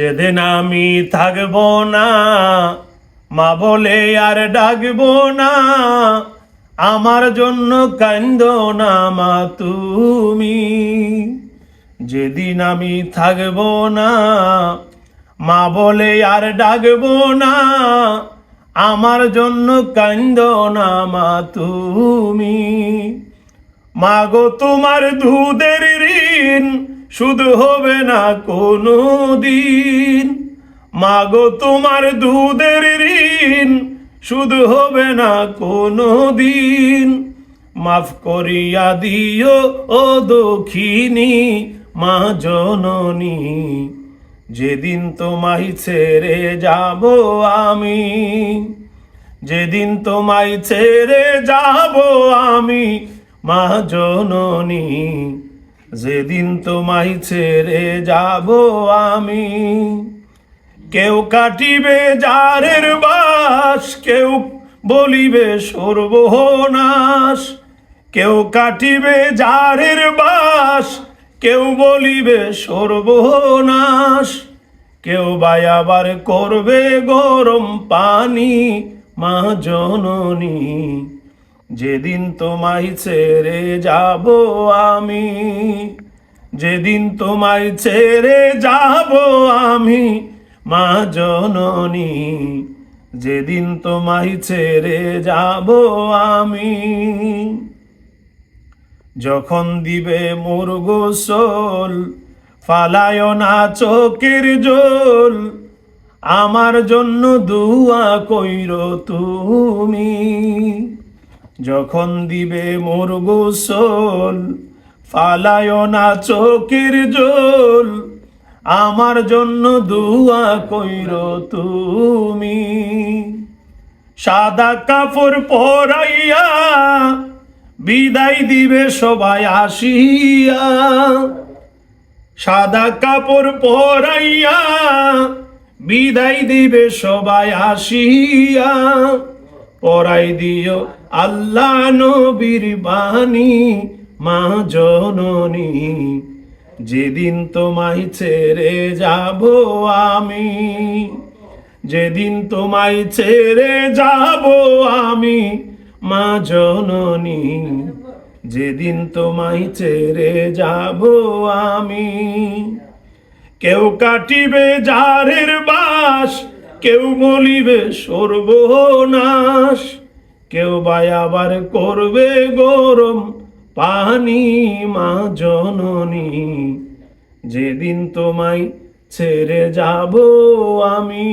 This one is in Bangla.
যেদিন আমি থাকব না, মা বলে আর ডাকব না। আমার জন্য কান্দ না মা তুমি। যেদিন আমি থাকব না, মা বলে আর ডাকব না। আমার জন্য কান্দ না মা তুমি। মাগো তোমার দুধের ঋণ শুধু হবে না কোনো দিন মাগো তোমার দুধের ঋণ, শুধু হবে না কোনো দিন মাফ করিয়া দিও ও দক্ষিণী মা জননী, যেদিন তোমায় ছেড়ে যাব আমি, যেদিন তোমায় ছেড়ে যাব আমি, মা জননী। যেদিন তোমায় ছেড়ে যাব আমি, কেউ কাটিবে জারের বাস, কেউ বলিবে সর্বনাশ, কেউ কাটিবে জারের বাস, কেউ বলিবে সর্বনাশ, কেউ বাই আবার করবে গরম পানি মা জননী। যেদিন তোমায় ছেড়ে যাব আমি, যেদিন তোমায় ছেড়ে যাব আমি, মা জননী, যেদিন তোমায় ছেড়ে যাব আমি। যখন দিবে মোর গোসল, ফালায় না চোখের জল, আমার জন্য দুয়া কইর তুমি। যখন দিবে মোর গোসল, ফালায় না চোখের জল। আমার জন্য দুয়া কইর তুমি। সাদা কাপড় পরাইয়া বিদায় দিবে সবাই আসিয়া। সাদা কাপড় পরাইয়া বিদায় দিবে সবাই আসিয়া। পরাই দিও আল্লাহ নবীর বাণী, মা জননী। যেদিন তোমায় ছেড়ে যাব আমি, যেদিন তোমায় ছেড়ে যাব আমি, মা জননী। যেদিন তোমায় ছেড়ে যাব আমি, কেউ কাটিবে জারের বাস কেউ বলিবে সর্বনাশ, কেউ বাই আবার করবে গরম পানি মা জননী। যেদিন তোমায় ছেড়ে যাব আমি।